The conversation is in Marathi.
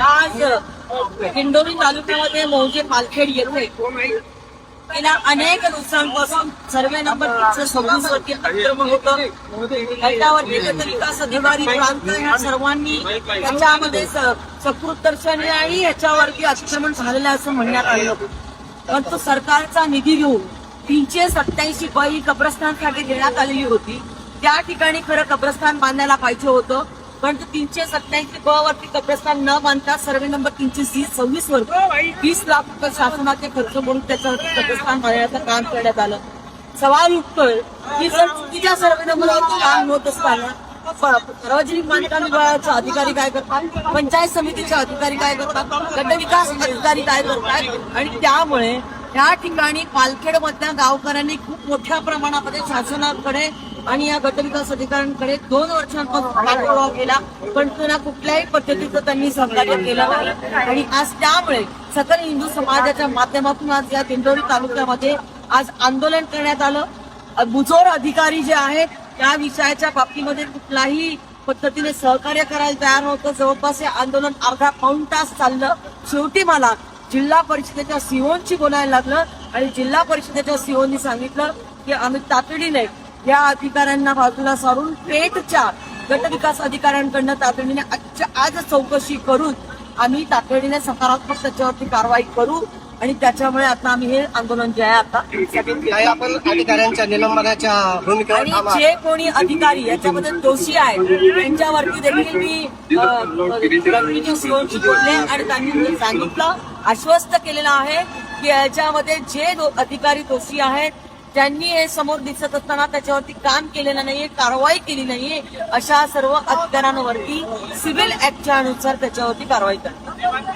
आज दिंडोरी तालुक्यामध्ये मौजे पालखेड येथे गेल्या अनेक दिवसांपासून सर्वे नंबर तीनशे सव्वीस वरती अतिक्रमण होतं. त्याच्यावरती गट विकास अधिकारी प्रांत ह्या सर्वांनी त्याच्यामध्ये स- आणि याच्यावरती अतिक्रमण झालेलं असं म्हणण्यात आलं. परंतु सरकारचा निधी घेऊन तीनशे सत्याऐंशी बाई कब्रस्थानसाठी देण्यात आलेली होती. त्या ठिकाणी खरं कब्रस्थान बांधायला पाहिजे होतं. परंतु तीनशे सत्याऐंशी ब वरती कब्रस्तान न बांधता सर्वे नंबर तीनशे सी- सव्वीस वर वीस लाख रुपये शासनाचे खर्च म्हणून त्याच्यावरती कब्रस्तान बांधण्याचं काम करण्यात आलं. सवाल उठतोय की जर चुकीच्या सर्वे नंबरवरती काम होत असताना सार्वजनिक बांधकाम विभागाचे अधिकारी काय करतात? पंचायत समितीचे अधिकारी काय करतात? गट विकास अधिकारी काय करतात? आणि त्यामुळे त्या ठिकाणी पालखेड मधल्या गावकऱ्यांनी खूप मोठ्या प्रमाणामध्ये शासनाकडे आणि या गटविकास अधिकाऱ्यांकडे दोन वर्षांपासून पाठपुरावा केला पण त्यांना कुठल्याही पद्धतीचं त्यांनी सहकार्य केलं नाही. आणि आज त्यामुळे सकल हिंदू समाजाच्या माध्यमातून आज या दिंडोरी तालुक्यामध्ये आज आंदोलन करण्यात आलं. बुजोर अधिकारी जे आहेत त्या विषयाच्या बाबतीमध्ये कुठलाही पद्धतीने सहकार्य करायला तयार नव्हतं. जवळपास हे आंदोलन अर्धा पाऊण तास चाललं. शेवटी मला जिल्हा परिषदेच्या सीओनशी बोलायला लागलं आणि जिल्हा परिषदेच्या सीओनी सांगितलं की आम्ही तातडीने या अधिकाऱ्यांना बाजूला सारून पेठच्या गट विकास अधिकाऱ्यांकडनं तातडीने आजच्या आज चौकशी करून आम्ही तातडीने सकारात्मक त्याच्यावरती कारवाई करू आणि त्याच्यामुळे आता आम्ही हे आंदोलन जे आहे आता आपण अधिकाऱ्यांच्या निलंबनाच्या आणि. जे कोणी अधिकारी याच्यामध्ये दोषी आहेत त्यांच्यावरती देखील मी सीओची बोलले आणि त्यांनी सांगितलं आश्वस्त केलेलं आहे की याच्यामध्ये जे अधिकारी दोषी आहेत त्यांनी हे समोर दिसत असताना त्याच्यावरती काम केलेलं नाहीये कारवाई केली नाहीये अशा सर्व अधिकाऱ्यांवरती सिव्हिल ऍक्टच्या अनुसार त्याच्यावरती कारवाई करतात.